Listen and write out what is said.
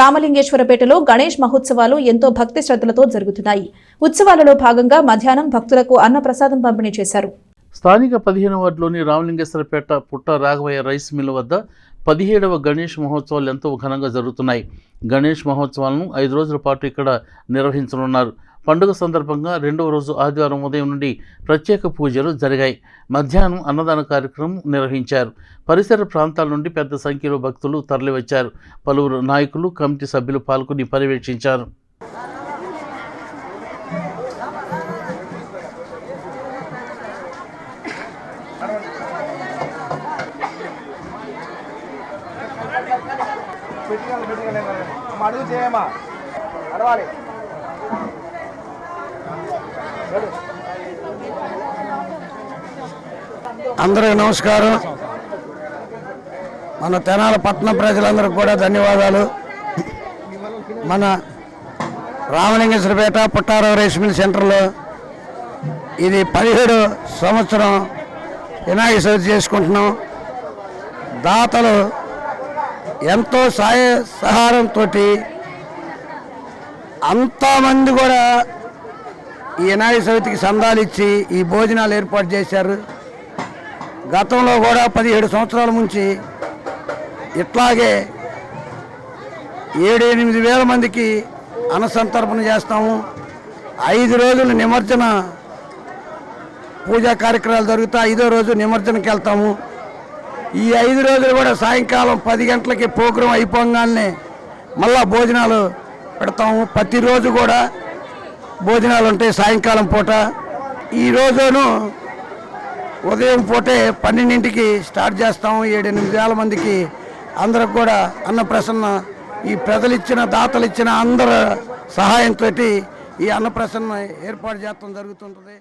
రామలింగేశ్వరపేటలో గణేష్ మహోత్సవాలు ఎంతో భక్తి శ్రద్ధలతో జరుగుతున్నాయి. ఉత్సవాలలో భాగంగా మధ్యాహ్నం భక్తులకు అన్నప్రసాదం పంపిణీ చేశారు. స్థానిక పదిహేను వార్డులోని రామలింగేశ్వరపేట పుట్ట రాఘవయ్య రైస్ మిల్ వద్ద పదిహేడవ గణేష్ మహోత్సవాలు ఎంతో ఘనంగా జరుగుతున్నాయి. గణేష్ మహోత్సవాలను ఐదు రోజుల పాటు ఇక్కడ నిర్వహించనున్నారు. పండుగ సందర్భంగా రెండవ రోజు ఆదివారం ఉదయం నుండి ప్రత్యేక పూజలు జరిగాయి. మధ్యాహ్నం అన్నదాన కార్యక్రమం నిర్వహించారు. పరిసర ప్రాంతాల నుండి పెద్ద సంఖ్యలో భక్తులు తరలివచ్చారు. పలువురు నాయకులు కమిటీ సభ్యులు పాల్గొని పర్యవేక్షించారు. అడుగు చేయమా అడవాలి అందరికీ నమస్కారం. మన తెనాల పట్టణ ప్రజలందరికీ కూడా ధన్యవాదాలు. మన రామలింగేశ్వరపేట పుట్టారావు రైస్ మిల్ సెంటర్లో ఇది పదిహేడు సంవత్సరం వినాయక చవితి చేసుకుంటున్నాం. దాతలు ఎంతో సాయ సహారంతో అంతమంది కూడా ఈ వినాయక చవితికి సందాలు ఇచ్చి ఈ భోజనాలు ఏర్పాటు చేశారు. గతంలో కూడా పదిహేడు సంవత్సరాల నుంచి ఇట్లాగే ఏడు ఎనిమిది వేల మందికి అన్నసంతర్పణ చేస్తాము. ఐదు రోజులు నిమజ్జన పూజా కార్యక్రమాలు జరుగుతా ఐదో రోజు నిమజ్జనకి వెళ్తాము. ఈ ఐదు రోజులు కూడా సాయంకాలం పది గంటలకి ప్రోగ్రాం అయిపోగానే మళ్ళా భోజనాలు పెడతాము. ప్రతిరోజు కూడా భోజనాలు ఉంటాయి సాయంకాలం పూట. ఈ ఉదయం పూటే పన్నెండింటికి స్టార్ట్ చేస్తాము ఏడెనిమిది వేల మందికి అందరికి కూడా అన్నప్రసన్న ఈ ప్రజలిచ్చిన దాతలిచ్చిన దాతలు ఇచ్చిన అందరి సహాయంతో ఈ అన్నప్రసన్న ఏర్పాటు చేస్తాం జరుగుతుంటుంది.